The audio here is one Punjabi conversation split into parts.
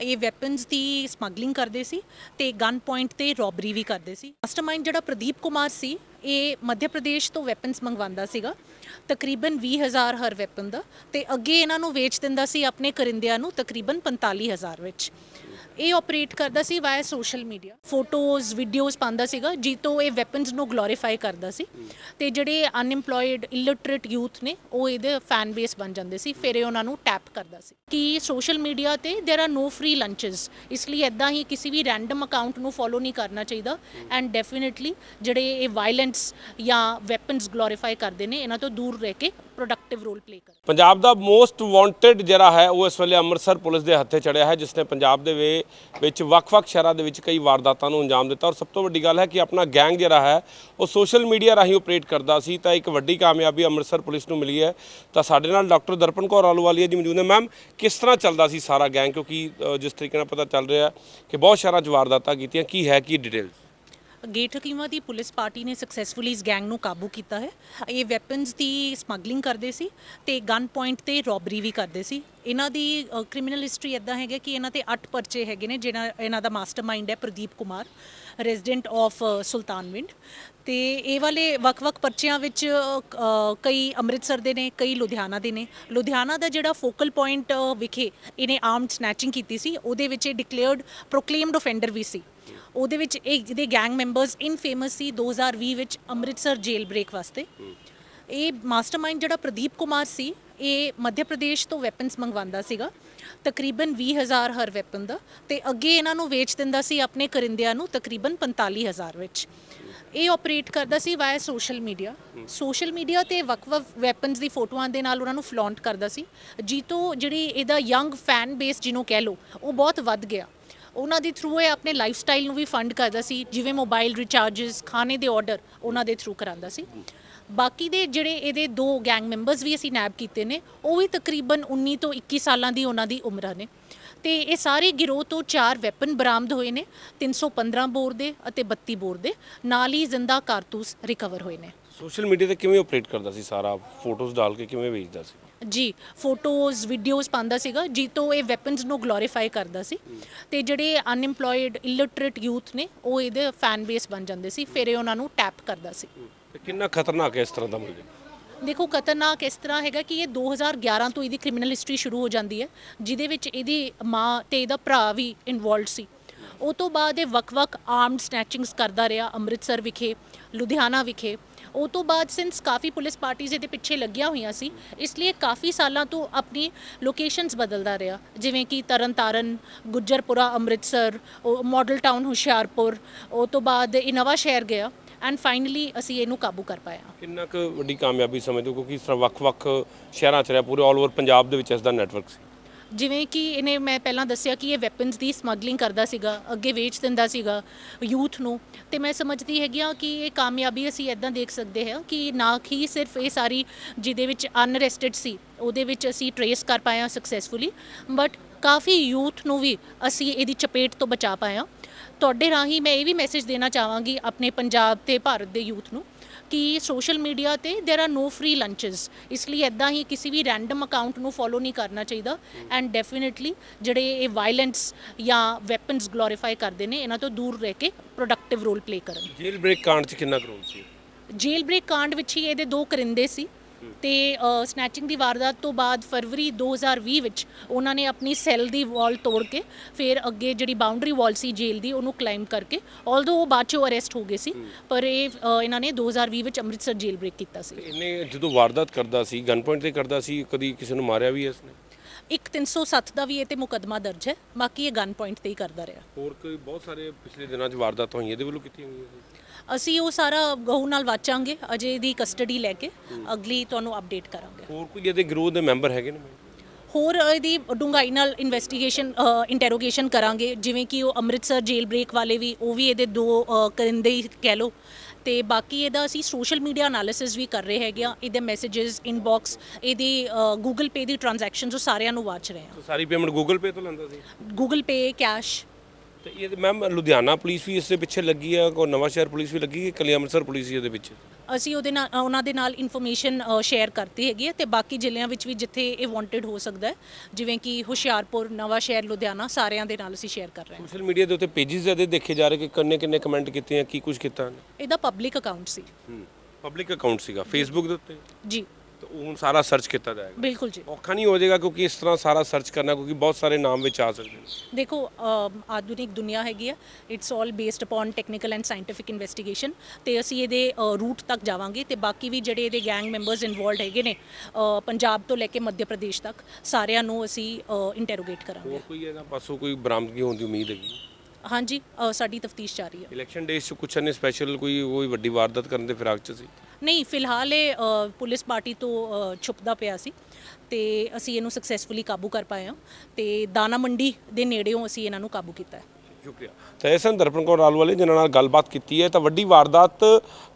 ਇਹ ਵੈਪਨਸ ਦੀ ਸਮਗਲਿੰਗ ਕਰਦੇ ਸੀ ਤੇ ਗਨ ਪੁਆਇੰਟ ਤੇ ਰੋਬਰੀ ਵੀ ਕਰਦੇ ਸੀ। ਮਾਸਟਰਮਾਈਂਡ ਜਿਹੜਾ ਪ੍ਰਦੀਪ ਕੁਮਾਰ ਸੀ, ਇਹ ਮੱਧ ਪ੍ਰਦੇਸ਼ ਤੋਂ ਵੈਪਨਸ ਮੰਗਵਾਉਂਦਾ ਸੀਗਾ। ਤਕਰੀਬਨ 20000 ਹਰ ਵੈਪਨ ਦਾ ਤੇ ਅੱਗੇ ਇਹਨਾਂ ਨੂੰ ਵੇਚ ਦਿੰਦਾ ਸੀ ਆਪਣੇ ਕਰਿੰਦਿਆਂ ਨੂੰ ਤਕਰੀਬਨ 45000 ਵਿੱਚ। ਇਹ ਆਪਰੇਟ ਕਰਦਾ ਸੀ via social media photos videos ਪਾਉਂਦਾ ਸੀਗਾ ਜੀ ਤੋਂ ਇਹ ਵੈਪਨਸ ਨੂੰ ਗਲੋਰੀਫਾਈ ਕਰਦਾ ਸੀ ਤੇ ਜਿਹੜੇ ਅਨਇੰਪਲੋਇਡ ਇਲਿਟਰੇਟ ਯੂਥ ਨੇ ਉਹ ਇਹਦੇ ਫੈਨ ਬੇਸ ਬਣ ਜਾਂਦੇ ਸੀ ਫਿਰ ਇਹ ਉਹਨਾਂ ਨੂੰ ਟੈਪ ਕਰਦਾ ਸੀ ਕਿ ਸੋਸ਼ਲ ਮੀਡੀਆ ਤੇ there are no free lunches ਇਸ ਲਈ ਇਦਾਂ ਹੀ ਕਿਸੇ ਵੀ ਰੈਂਡਮ ਅਕਾਊਂਟ ਨੂੰ ਫੋਲੋ ਨਹੀਂ ਕਰਨਾ ਚਾਹੀਦਾ ਐਂਡ ਡੈਫੀਨਿਟਲੀ ਜਿਹੜੇ ਇਹ ਵਾਇਲੈਂਸ ਜਾਂ ਵੈਪਨਸ ਗਲੋਰੀਫਾਈ ਕਰਦੇ ਨੇ ਇਹਨਾਂ ਤੋਂ ਦੂਰ ਰਹਿ ਕੇ ਪ੍ਰੋਡਕਟਿਵ ਰੋਲ ਪਲੇ ਕਰਨ ਪੰਜਾਬ ਦਾ ਮੋਸਟ ਵਾਂਟਡ ਜਿਹੜਾ ਹੈ, ਉਹ ਇਸ ਵੇਲੇ ਅੰਮ੍ਰਿਤਸਰ ਪੁਲਿਸ ਦੇ ਹੱਥੇ ਚੜਿਆ ਹੈ ਜਿਸ ਨੇ ਪੰਜਾਬ ਦੇ ਵੇ- ਵਿੱਚ ਵੱਖ-ਵੱਖ ਸ਼ਹਿਰਾਂ ਦੇ ਵਿੱਚ ਕਈ ਵਾਰਦਾਤਾਂ ਨੂੰ ਅੰਜਾਮ ਦਿੱਤਾ। ਔਰ ਸਭ ਤੋਂ ਵੱਡੀ ਗੱਲ ਹੈ ਕਿ ਆਪਣਾ ਗੈਂਗ ਜਿਹੜਾ ਹੈ, ਉਹ ਸੋਸ਼ਲ ਮੀਡੀਆ ਰਾਹੀਂ ਆਪਰੇਟ ਕਰਦਾ ਸੀ, ਤਾਂ ਇੱਕ ਵੱਡੀ ਕਾਮਯਾਬੀ ਅੰਮ੍ਰਿਤਸਰ ਪੁਲਿਸ ਨੂੰ ਮਿਲੀ ਹੈ। ਤਾਂ ਸਾਡੇ ਨਾਲ ਡਾਕਟਰ ਦਰਪਨ ਕੌਰ ਆਲੂਵਾਲੀਆ ਜੀ ਮੌਜੂਦ ਨੇ। ਮੈਮ, ਕਿਸ ਤਰ੍ਹਾਂ ਚੱਲਦਾ ਸੀ ਸਾਰਾ ਗੈਂਗ? ਕਿਉਂਕਿ ਜਿਸ ਤਰੀਕੇ ਨਾਲ ਪਤਾ ਚੱਲ ਰਿਹਾ ਕਿ ਬਹੁਤ ਸ਼ਹਿਰਾਂ 'ਚ ਵਾਰਦਾਤਾਂ ਕੀਤੀਆਂ, ਕੀ ਹੈ, ਕੀ ਡਿਟੇਲਸ ਗੇਠਕੀਮਾ ਦੀ ਪੁਲਿਸ ਪਾਰਟੀ ਨੇ ਸਕਸੈਸਫੁਲੀ ਇਸ ਗੈਂਗ ਨੂੰ ਕਾਬੂ ਕੀਤਾ ਹੈ। ਇਹ ਵੈਪਨਸ ਦੀ ਸਮਗਲਿੰਗ ਕਰਦੇ ਸੀ ਤੇ ਗਨ ਪੁਆਇੰਟ ਤੇ ਰੋਬਰੀ ਵੀ ਕਰਦੇ ਸੀ। ਇਹਨਾਂ ਦੀ ਕ੍ਰਿਮੀਨਲ ਹਿਸਟਰੀ ਇਦਾਂ ਹੈਗਾ ਕਿ ਇਹਨਾਂ ਤੇ 8 ਪਰਚੇ ਹੈਗੇ ਨੇ, ਜਿਹੜਾ ਇਹਨਾਂ ਦਾ ਮਾਸਟਰਮਾਈਂਡ ਹੈ ਪ੍ਰਦੀਪ ਕੁਮਾਰ ਰੈਜ਼ੀਡੈਂਟ ਆਫ ਸੁਲਤਾਨਵਿੰਡ। ਤੇ ਇਹ ਵਾਲੇ ਵੱਖ-ਵੱਖ ਪਰਚਿਆਂ ਵਿੱਚ ਕਈ ਅੰਮ੍ਰਿਤਸਰ ਦੇ ਨੇ, ਕਈ ਲੁਧਿਆਣਾ ਦੇ ਨੇ। ਲੁਧਿਆਣਾ ਦਾ ਜਿਹੜਾ ਫੋਕਲ ਪੁਆਇੰਟ ਵਿਖੇ ਇਹਨੇ ਆਰਮਡ ਸਨੈਚਿੰਗ ਕੀਤੀ ਸੀ, ਉਹਦੇ ਵਿੱਚ ਇਹ ਡਿਕਲੇਅਰਡ ਪ੍ਰੋਕਲੇਮਡ ਆਫੈਂਡਰ ਵੀ ਸੀ। ਉਹਦੇ ਵਿੱਚ ਇਹ ਜਿਹਦੇ ਗੈਂਗ ਮੈਂਬਰਸ ਇਨਫੇਮਸ ਸੀ 2020 ਵਿੱਚ ਅੰਮ੍ਰਿਤਸਰ ਜੇਲ ਬ੍ਰੇਕ ਵਾਸਤੇ। ਇਹ ਮਾਸਟਰਮਾਈਂਡ ਜਿਹੜਾ ਪ੍ਰਦੀਪ ਕੁਮਾਰ ਸੀ, ਇਹ ਮੱਧ ਪ੍ਰਦੇਸ਼ ਤੋਂ ਵੈਪਨਸ ਮੰਗਵਾਉਂਦਾ ਸੀਗਾ। ਤਕਰੀਬਨ 20000 ਹਰ ਵੈਪਨ ਦਾ। ਤੇ ਅੱਗੇ ਇਹਨਾਂ ਨੂੰ ਵੇਚ ਦਿੰਦਾ ਸੀ ਆਪਣੇ ਕਰਿੰਦਿਆਂ ਨੂੰ ਤਕਰੀਬਨ 45000 ਵਿੱਚ। ਇਹ ਆਪਰੇਟ ਕਰਦਾ ਸੀ via social media social media ਤੇ ਵੱਖ-ਵੱਖ ਵੈਪਨਸ ਦੀ ਫੋਟੋਆਂ ਦੇ ਨਾਲ ਉਹਨਾਂ ਨੂੰ ਫਲੌਂਟ ਕਰਦਾ ਸੀ। ਜੀ ਤੋਂ ਜਿਹੜੀ ਇਹਦਾ ਯੰਗ ਫੈਨ ਬੇਸ ਜਿਹਨੂੰ ਕਹਿ ਲਓ, ਉਹ ਬਹੁਤ ਵੱਧ ਗਿਆ। ਉਹਨਾਂ ਦੇ ਥਰੂ ਇਹ ਆਪਣੇ ਲਾਈਫ ਸਟਾਈਲ ਨੂੰ ਵੀ ਫੰਡ ਕਰਦਾ ਸੀ। ਜਿਵੇਂ ਮੋਬਾਈਲ ਰਿਚਾਰजेस ਖਾਣੇ ਦੇ ਆਰਡਰ ਉਹਨਾਂ ਦੇ ਥਰੂ ਕਰਾਂਦਾ ਸੀ। ਬਾਕੀ ਦੇ ਜਿਹੜੇ ਇਹਦੇ ਦੋ ਗੈਂਗ ਮੈਂਬਰਸ ਵੀ ਅਸੀਂ ਨੈਬ ਕੀਤੇ ਨੇ ਉਹ ਵੀ ਤਕਰੀਬਨ 19 ਤੋਂ 21 ਸਾਲਾਂ ਦੀ ਉਹਨਾਂ ਦੀ ਉਮਰਾਂ ਨੇ। ਤੇ ਇਹ ਸਾਰੇ ਗਿਰੋਹ ਤੋਂ ਚਾਰ ਵੈਪਨ ਬਰਾਮਦ ਹੋਏ ਨੇ 315 ਬੋਰ ਦੇ ਅਤੇ 32 ਬੋਰ ਦੇ। ਨਾਲ ਹੀ ਜ਼ਿੰਦਾ ਕਾਰਤੂਸ ਰਿਕਵਰ ਹੋਏ ਨੇ। ਸੋਸ਼ਲ ਮੀਡੀਆ ਤੇ ਕਿਵੇਂ ਆਪਰੇਟ ਕਰਦਾ ਸੀ ਸਾਰਾ? ਫੋਟੋਜ਼ ਡਾਲ ਕੇ ਕਿਵੇਂ ਵੇਚਦਾ ਸੀ? ਜੀ ਫੋਟੋਜ਼ ਵੀਡੀਓਜ਼ ਪਾਉਂਦਾ ਸੀਗਾ ਜੀ ਤੋਂ ਇਹ ਵੈਪਨਸ ਨੂੰ ਗਲੋਰੀਫਾਈ ਕਰਦਾ ਸੀ। ਤੇ ਜਿਹੜੇ ਅਨਇੰਪਲੋਇਡ ਇਲਿਟਰੇਟ ਯੂਥ ਨੇ ਉਹ ਇਹਦੇ ਫੈਨ ਬੇਸ ਬਣ ਜਾਂਦੇ ਸੀ ਫਿਰ ਇਹ ਉਹਨਾਂ ਨੂੰ ਟੈਪ ਕਰਦਾ ਸੀ। ਤੇ ਕਿੰਨਾ ਖਤਰਨਾਕ ਹੈ ਇਸ ਤਰ੍ਹਾਂ ਦਾ ਮੁਲਜ਼ਮ? ਦੇਖੋ, ਖਤਰਨਾਕ ਇਸ ਤਰ੍ਹਾਂ ਹੈਗਾ ਕਿ ਇਹ 2011 ਤੋਂ ਇਹਦੀ ਕ੍ਰਿਮੀਨਲ ਹਿਸਟਰੀ ਸ਼ੁਰੂ ਹੋ ਜਾਂਦੀ ਹੈ, ਜਿਹਦੇ ਵਿੱਚ ਇਹਦੀ ਮਾਂ ਤੇ ਇਹਦਾ ਭਰਾ ਵੀ ਇਨਵੋਲਡ ਸੀ। ਉਹ ਤੋਂ ਬਾਅਦ ਇਹ ਵੱਖ-ਵੱਖ ਆਰਮਡ ਸਨੈਚਿੰਗਸ ਕਰਦਾ ਰਿਹਾ ਅੰਮ੍ਰਿਤਸਰ ਵਿਖੇ, ਲੁਧਿਆਣਾ ਵਿਖੇ। ਉਹ ਤੋਂ ਬਾਅਦ ਸਿੰਸ ਕਾਫੀ ਪੁਲਿਸ ਪਾਰਟੀਆਂ ਇਹਦੇ ਪਿੱਛੇ ਲੱਗੀਆਂ ਹੋਈਆਂ ਸੀ, ਇਸ ਲਈ ਇਹ ਕਾਫੀ ਸਾਲਾਂ ਤੋਂ ਆਪਣੀ ਲੋਕੇਸ਼ਨਸ ਬਦਲਦਾ ਰਿਹਾ। ਜਿਵੇਂ ਕਿ ਤਰਨਤਾਰਨ, ਗੁੱਜਰਪੁਰਾ ਅੰਮ੍ਰਿਤਸਰ, ਉਹ ਮਾਡਲ ਟਾਊਨ ਹੁਸ਼ਿਆਰਪੁਰ, ਉਹ ਤੋਂ ਬਾਅਦ ਇਹ ਨਵਾਂ ਸ਼ਹਿਰ ਗਿਆ। ਐਂਡ ਫਾਈਨਲੀ ਅਸੀਂ ਇਹਨੂੰ ਕਾਬੂ ਕਰ ਪਾਇਆ ਕਿੰਨਾ ਕੁ ਵੱਡੀ ਕਾਮਯਾਬੀ ਸਮਝਦੇ ਹੋ? ਕਿਉਂਕਿ ਇਸ ਤਰ੍ਹਾਂ ਵੱਖ-ਵੱਖ ਸ਼ਹਿਰਾਂ 'ਚ ਰਿਹਾ ਪੂਰੇ ਆਲ ਓਵਰ ਪੰਜਾਬ ਦੇ ਵਿੱਚ ਇਸ ਦਾ ਨੈਟਵਰਕ ਸੀ। ਜਿਵੇਂ ਕਿ ਇਹਨੇ ਮੈਂ ਪਹਿਲਾਂ ਦੱਸਿਆ ਕਿ ਇਹ ਵੈਪਨਸ ਦੀ ਸਮਗਲਿੰਗ ਕਰਦਾ ਸੀਗਾ ਅੱਗੇ ਵੇਚ ਦਿੰਦਾ ਸੀਗਾ ਯੂਥ ਨੂੰ। ਤੇ ਮੈਂ ਸਮਝਦੀ ਹੈਗੀ ਆ ਕਿ ਇਹ ਕਾਮਯਾਬੀ ਅਸੀਂ ਇਦਾਂ ਦੇਖ ਸਕਦੇ ਹਾਂ ਕਿ ਨਾ ਹੀ ਸਿਰਫ ਇਹ ਸਾਰੀ ਜਿਹਦੇ ਵਿੱਚ ਅਨਰੈਸਟਡ ਸੀ ਉਹਦੇ ਵਿੱਚ ਅਸੀਂ ਟਰੇਸ ਕਰ ਪਾਇਆ ਸਕਸੈਸਫੁਲੀ ਬਟ ਕਾਫੀ ਯੂਥ ਨੂੰ ਵੀ ਅਸੀਂ ਇਹਦੀ ਚਪੇਟ ਤੋਂ ਬਚਾ ਪਾਇਆ ਤੁਹਾਡੇ ਰਾਹੀਂ ਮੈਂ ਇਹ ਵੀ ਮੈਸੇਜ ਦੇਣਾ ਚਾਹਾਂਗੀ ਆਪਣੇ ਪੰਜਾਬ ਤੇ ਭਾਰਤ ਦੇ ਯੂਥ ਨੂੰ ਕਿ ਸੋਸ਼ਲ ਮੀਡੀਆ ਤੇ there are no free lunches ਇਸ ਲਈ ਇਦਾਂ ਹੀ ਕਿਸੇ ਵੀ ਰੈਂਡਮ ਅਕਾਊਂਟ ਨੂੰ ਫੋਲੋ ਨਹੀਂ ਕਰਨਾ ਚਾਹੀਦਾ ਐਂਡ ਡੈਫੀਨਿਟਲੀ ਜਿਹੜੇ ਇਹ ਵਾਇਲੈਂਸ ਜਾਂ ਵੈਪਨਸ ਗਲੋਰੀਫਾਈ ਕਰਦੇ ਨੇ ਇਹਨਾਂ ਤੋਂ ਦੂਰ ਰਹਿ ਕੇ ਪ੍ਰੋਡਕਟਿਵ ਰੋਲ ਪਲੇ ਕਰਨ ਜੇਲ ਬ੍ਰੇਕ ਕਾਂਡ 'ਚ ਕਿੰਨਾ ਕਰੋੜ ਸੀ ਜੇਲ ਬ੍ਰੇਕ ਕਾਂਡ ਵਿੱਚ ਹੀ ਇਹਦੇ ਦੋ ਕਰਿੰਦੇ ਸੀ ਤੇ ਸਨੈਚਿੰਗ ਦੀ ਵਾਰਦਾਤ ਤੋਂ ਬਾਅਦ ਫਰਵਰੀ 2020 ਵਿੱਚ ਉਹਨਾਂ ਨੇ ਆਪਣੀ ਸੈੱਲ ਦੀ ਵਾਲ ਤੋੜ ਕੇ ਫਿਰ ਅੱਗੇ ਜਿਹੜੀ ਬਾਉਂਡਰੀ ਵਾਲ ਸੀ ਜੇਲ੍ਹ ਦੀ ਉਹਨੂੰ ਕਲਾਈਮ ਕਰਕੇ ਆਲਦੋ ਉਹ ਬਾਅਦ ਚੋਂ ਅਰੈਸਟ ਹੋ ਗਏ ਸੀ ਪਰ ਇਹ ਅ, ਇਹਨਾਂ ਨੇ 2020 ਵਿੱਚ ਅੰਮ੍ਰਿਤਸਰ ਜੇਲ੍ਹ ਬ੍ਰੇਕ ਕੀਤਾ ਸੀ। ਇਹਨੇ ਜਦੋਂ ਵਾਰਦਾਤ ਕਰਦਾ ਸੀ ਗਨ ਪੁਆਇੰਟ ਤੇ ਕਰਦਾ ਸੀ ਕਦੀ ਕਿਸੇ ਨੂੰ ਮਾਰਿਆ ਵੀ ਹੈ ਇਸਨੇ ਇੱਕ 307 ਦਾ ਵੀ ਇਹ ਤੇ ਮੁਕੱਦਮਾ ਦਰਜ ਹੈ ਬਾਕੀ ਇਹ ਗਨ ਪੁਆਇੰਟ ਤੇ ਹੀ ਕਰਦਾ ਰਿਹਾ। ਹੋਰ ਕੋਈ ਬਹੁਤ ਸਾਰੇ ਪਿਛਲੇ ਦਿਨਾਂ 'ਚ ਵਾਰਦਾਤਾਂ ਹੋਈਆਂ ਇਹਦੇ ਵੱਲੋਂ ਗਈਆਂ ਸੀ ਅਸੀਂ ਉਹ ਸਾਰਾ ਗਹੂ ਨਾਲ ਵਾਚਾਂਗੇ ਅਜੇ ਦੀ ਕਸਟਡੀ ਲੈ ਕੇ ਅਗਲੀ ਤੁਹਾਨੂੰ ਅਪਡੇਟ ਕਰਾਂਗੇ। ਹੋਰ ਕੋਈ ਇਹਦੇ ਗਰੋਹ ਦੇ ਮੈਂਬਰ ਹੈਗੇ ਨੇ? ਹੋਰ ਇਹਦੀ ਡੂੰਘਾਈ ਨਾਲ ਇਨਵੈਸਟੀਗੇਸ਼ਨ ਇੰਟਰੋਗੇਸ਼ਨ ਕਰਾਂਗੇ ਜਿਵੇਂ ਕਿ ਉਹ ਅੰਮ੍ਰਿਤਸਰ ਜੇਲ ਬ੍ਰੇਕ ਵਾਲੇ ਵੀ ਉਹ ਵੀ ਇਹਦੇ ਦੋ ਕਰਿੰਦੇ ਹੀ ਕਹਿ ਲਓ ਤੇ ਬਾਕੀ ਇਹਦਾ ਅਸੀਂ ਸੋਸ਼ਲ ਮੀਡੀਆ ਐਨਾਲਿਸਿਸ ਵੀ ਕਰ ਰਹੇ ਹੈਗੇ ਆ। ਇਹਦੇ ਮੈਸੇजेस ਇਨਬਾਕਸ ਇਹਦੀ ਗੂਗਲ ਪੇ ਦੀ ਟ੍ਰਾਂਜੈਕਸ਼ਨਸ ਉਹ ਸਾਰਿਆਂ ਨੂੰ ਵਾਚ ਰਹੇ ਆ। ਸਾਰੀ ਪੇਮੈਂਟ ਗੂਗਲ ਪੇ ਤੋਂ ਲੈਂਦਾ ਸੀ? ਗੂਗਲ ਪੇ ਕੈਸ਼ ਤੇ ਇਹ ਮੈਮ ਲੁਧਿਆਣਾ ਪੁਲਿਸ ਵੀ ਇਸ ਦੇ ਪਿੱਛੇ ਲੱਗੀ ਹੈ ਕੋ ਨਵਾਂ ਸ਼ਹਿਰ ਪੁਲਿਸ ਵੀ ਲੱਗੀ ਹੈ ਇਕੱਲੀ ਅੰਮ੍ਰਿਤਸਰ ਪੁਲਿਸ ਹੀ ਇਹਦੇ ਵਿੱਚ? ਅਸੀਂ ਉਹਦੇ ਨਾਲ ਉਹਨਾਂ ਦੇ ਨਾਲ ਇਨਫੋਰਮੇਸ਼ਨ ਸ਼ੇਅਰ ਕਰਤੀ ਹੈਗੀ ਹੈ ਤੇ ਬਾਕੀ ਜ਼ਿਲ੍ਹਿਆਂ ਵਿੱਚ ਵੀ ਜਿੱਥੇ ਇਹ ਵਾਂਟਡ ਹੋ ਸਕਦਾ ਹੈ ਜਿਵੇਂ ਕਿ ਹੁਸ਼ਿਆਰਪੁਰ ਨਵਾਂ ਸ਼ਹਿਰ ਲੁਧਿਆਣਾ ਸਾਰਿਆਂ ਦੇ ਨਾਲ ਅਸੀਂ ਸ਼ੇਅਰ ਕਰ ਰਹੇ ਹਾਂ। ਸੋਸ਼ਲ ਮੀਡੀਆ ਦੇ ਉੱਤੇ ਪੇजेस ਇਹਦੇ ਦੇਖੇ ਜਾ ਰਹੇ ਕਿ ਕਿੰਨੇ ਕਿੰਨੇ ਕਮੈਂਟ ਕੀਤੇ ਆ ਕੀ ਕੁਝ ਕੀਤਾ? ਇਹਦਾ ਪਬਲਿਕ ਅਕਾਊਂਟ ਸੀ। ਪਬਲਿਕ ਅਕਾਊਂਟ ਸੀਗਾ ਫੇਸਬੁੱਕ ਦੇ ਉੱਤੇ? ਜੀ। ਤੇ ਉਹ ਹੁਣ ਸਾਰਾ ਸਰਚ ਕੀਤਾ ਜਾਏਗਾ। ਬਿਲਕੁਲ ਜੀ। ਔਖਾ ਨਹੀਂ ਹੋ ਜਾਏਗਾ ਕਿਉਂਕਿ ਇਸ ਤਰ੍ਹਾਂ ਸਾਰਾ ਸਰਚ ਕਰਨਾ ਕਿਉਂਕਿ ਬਹੁਤ ਸਾਰੇ ਨਾਮ ਵਿੱਚ ਆ ਸਕਦੇ ਨੇ। ਦੇਖੋ ਅਮ, ਆਧੁਨਿਕ ਦੁਨੀਆ ਹੈਗੀ ਹੈ it's all based upon technical and scientific investigation ਤੇ ਅਸੀਂ ਇਹਦੇ ਰੂਟ ਤੱਕ ਜਾਵਾਂਗੇ ਤੇ ਬਾਕੀ ਵੀ ਜਿਹੜੇ ਇਹਦੇ ਗੈਂਗ ਮੈਂਬਰਸ ਇਨਵੋਲਡ ਹੈਗੇ ਨੇ ਅ, ਪੰਜਾਬ ਤੋਂ ਲੈ ਕੇ ਮੱਧ ਪ੍ਰਦੇਸ਼ ਤੱਕ ਸਾਰਿਆਂ ਨੂੰ ਅਸੀਂ ਇੰਟਰੋਗੇਟ ਕਰਾਂਗੇ। ਹੋਰ ਕੋਈ ਇਹਨਾਂ ਪਾਸੋਂ ਕੋਈ ਬਰਾਮਦਗੀ ਹੋਣ ਦੀ ਉਮੀਦ ਹੈਗੀ? ਹਾਂਜੀ ਅ, ਸਾਡੀ ਤਫਤੀਸ਼ ਜਾਰੀ ਹੈ। ਇਲੈਕਸ਼ਨ ਡੇਜ਼ 'ਚ ਕੁਛ ਨੇ ਸਪੈਸ਼ਲ ਕੋਈ ਕੋਈ ਵੱਡੀ ਵਾਰਦਾਤ ਕਰਨ ਦੇ ਫਿਰਾਕ 'ਚ ਸੀ? ਨਹੀਂ ਫਿਲਹਾਲ ਇਹ ਅ, ਪੁਲਿਸ ਪਾਰਟੀ ਤੋਂ ਅ, ਛੁਪਦਾ ਪਿਆ ਸੀ ਤੇ ਅਸੀਂ ਇਹਨੂੰ ਸਕਸੈਸਫੁਲੀ ਕਾਬੂ ਕਰ ਪਾਏ ਹਾਂ ਤੇ ਦਾਣਾ ਮੰਡੀ ਦੇ ਨੇੜਿਓਂ ਅਸੀਂ ਇਹਨਾਂ ਨੂੰ ਕਾਬੂ ਕੀਤਾ ਹੈ। ਸ਼ੁਕਰੀਆ। ਤਾਂ ਇਹ ਸਨ ਦਰਪਣ ਕੌਰ ਰਾਲ ਵਾਲੇ ਜਿਨ੍ਹਾਂ ਨਾਲ ਗੱਲਬਾਤ ਕੀਤੀ ਹੈ, ਤਾਂ ਵੱਡੀ ਵਾਰਦਾਤ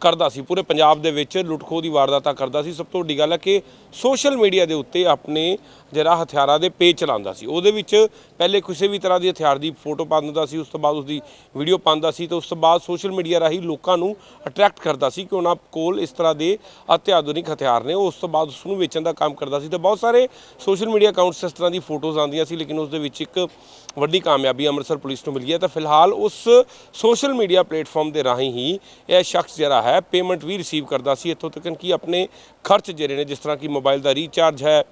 ਕਰਦਾ ਸੀ। ਪੂਰੇ ਪੰਜਾਬ ਦੇ ਵਿੱਚ ਲੁੱਟਖੋ ਦੀ ਵਾਰਦਾਤਾਂ ਕਰਦਾ ਸੀ। ਸਭ ਤੋਂ ਵੱਡੀ ਗੱਲ ਹੈ ਕਿ ਸੋਸ਼ਲ ਮੀਡੀਆ ਦੇ ਉੱਤੇ ਆਪਣੇ ਜਿਹੜਾ ਹਥਿਆਰਾਂ ਦੇ ਪੇਜ ਚਲਾਉਂਦਾ ਸੀ। ਉਹਦੇ ਵਿੱਚ ਪਹਿਲੇ ਕਿਸੇ ਵੀ ਤਰ੍ਹਾਂ ਦੀ ਹਥਿਆਰ ਦੀ ਫੋਟੋ ਪਾ ਦਿੰਦਾ ਸੀ, ਉਸ ਤੋਂ ਬਾਅਦ ਉਸਦੀ ਵੀਡੀਓ ਪਾਉਂਦਾ ਸੀ ਤੇ ਉਸ ਤੋਂ ਬਾਅਦ ਸੋਸ਼ਲ ਮੀਡੀਆ ਰਾਹੀਂ ਲੋਕਾਂ ਨੂੰ ਅਟਰੈਕਟ ਕਰਦਾ ਸੀ ਕਿ ਉਹਨਾਂ ਕੋਲ ਇਸ ਤਰ੍ਹਾਂ ਦੇ ਅਤਿਆਧੁਨਿਕ ਹਥਿਆਰ ਨੇ। ਉਸ ਤੋਂ ਬਾਅਦ ਉਸ ਨੂੰ ਵੇਚਣ ਦਾ ਕੰਮ ਕਰਦਾ ਸੀ ਤੇ ਬਹੁਤ ਸਾਰੇ ਸੋਸ਼ਲ ਮੀਡੀਆ ਅਕਾਊਂਟਸ ਇਸ ਤਰ੍ਹਾਂ ਦੀ ਫੋਟੋਜ਼ ਆਉਂਦੀਆਂ ਸੀ, ਲੇਕਿਨ ਉਸ ਦੇ ਵਿੱਚ ਇੱਕ ਵੱਡੀ ਕਾਮਯਾਬੀ ਅੰਮ੍ਰਿਤਸਰ ਪੁਲਿਸ ਨੂੰ ਮਿਲੀ ਹੈ। ਤਾਂ ਫਿਲਹਾਲ ਉਸ ਸੋਸ਼ਲ ਮੀਡੀਆ ਪਲੇਟਫਾਰਮ ਦੇ ਰਾਹੀਂ ਹੀ ਇਹ ਸ਼ਖਸ ਜਿਹੜਾ ਹੈ ਪੇਮੈਂਟ ਵੀ ਰਿਸੀਵ ਕਰਦਾ ਸੀ। ਇੱਥੋਂ ਤੱਕ ਕਿ ਆਪਣੇ ਖਰਚ ਜਿਹੜੇ ਨੇ, ਜਿਸ ਤਰ੍ਹਾਂ ਕਿ ਮੋਬਾਈਲ ਦਾ ਰੀਚਾਰਜ ਹੈ,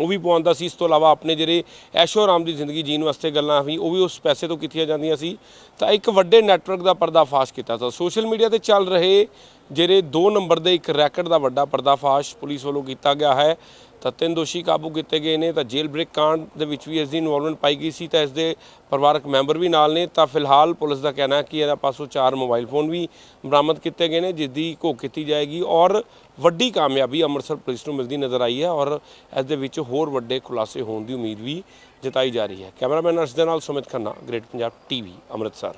ਉਹ ਵੀ ਪਵਾਉਂਦਾ ਸੀ। ਇਸ ਤੋਂ ਇਲਾਵਾ ਆਪਣੇ ਜਿਹੜੇ ਐਸ਼ੋ ਆਰਾਮ ਦੀ ਜ਼ਿੰਦਗੀ ਜੀਣ ਵਾਸਤੇ ਗੱਲਾਂ ਵੀ, ਉਹ ਵੀ ਉਸ ਪੈਸੇ ਤੋਂ ਕੀਤੀਆਂ ਜਾਂਦੀਆਂ ਸੀ। ਤਾਂ ਇੱਕ ਵੱਡੇ ਨੈਟਵਰਕ ਦਾ ਪਰਦਾਫਾਸ਼ ਕੀਤਾ। ਤਾਂ ਸੋਸ਼ਲ ਮੀਡੀਆ ਤੇ ਚੱਲ ਰਹੇ ਜਿਹੜੇ 2 ਨੰਬਰ ਦੇ ਇੱਕ ਰੈਕਟ ਦਾ ਵੱਡਾ ਪਰਦਾਫਾਸ਼ ਪੁਲਿਸ ਵੱਲੋਂ ਕੀਤਾ ਗਿਆ ਹੈ, ਤਾਂ ਤਿੰਨ ਦੋਸ਼ੀ ਕਾਬੂ ਕੀਤੇ ਗਏ ਨੇ, ਤਾਂ ਜੇਲ੍ਹ ਬ੍ਰੇਕ ਕਾਂਡ ਦੇ ਵਿੱਚ ਵੀ ਇਸ ਦੀ ਇਨਵੋਲਵਮੈਂਟ ਪਾਈ ਗਈ ਸੀ, ਤਾਂ ਇਸ ਦੇ ਪਰਿਵਾਰਕ ਮੈਂਬਰ ਵੀ ਨਾਲ ਨੇ, ਤਾਂ ਫਿਲਹਾਲ ਪੁਲਿਸ ਦਾ ਕਹਿਣਾ ਹੈ ਕਿ ਇਹਦਾ ਪਾਸੋਂ ਚਾਰ ਮੋਬਾਈਲ ਫੋਨ ਵੀ ਬਰਾਮਦ ਕੀਤੇ ਗਏ ਨੇ, ਜਿਸ ਦੀ ਘੋਖ ਕੀਤੀ ਜਾਏਗੀ ਔਰ ਵੱਡੀ ਕਾਮਯਾਬੀ ਅੰਮ੍ਰਿਤਸਰ ਪੁਲਿਸ ਨੂੰ ਮਿਲਦੀ ਨਜ਼ਰ ਆਈ ਹੈ ਔਰ ਇਸ ਦੇ ਵਿੱਚ ਹੋਰ ਵੱਡੇ ਖੁਲਾਸੇ ਹੋਣ ਦੀ ਉਮੀਦ ਵੀ ਜਤਾਈ ਜਾ ਰਹੀ ਹੈ। ਕੈਮਰਾਮੈਨ ਅਰਸ਼ ਦੇ ਨਾਲ ਸੁਮਿਤ ਖੰਨਾ, ਗ੍ਰੇਟ ਪੰਜਾਬ ਟੀਵੀ, ਅੰਮ੍ਰਿਤਸਰ।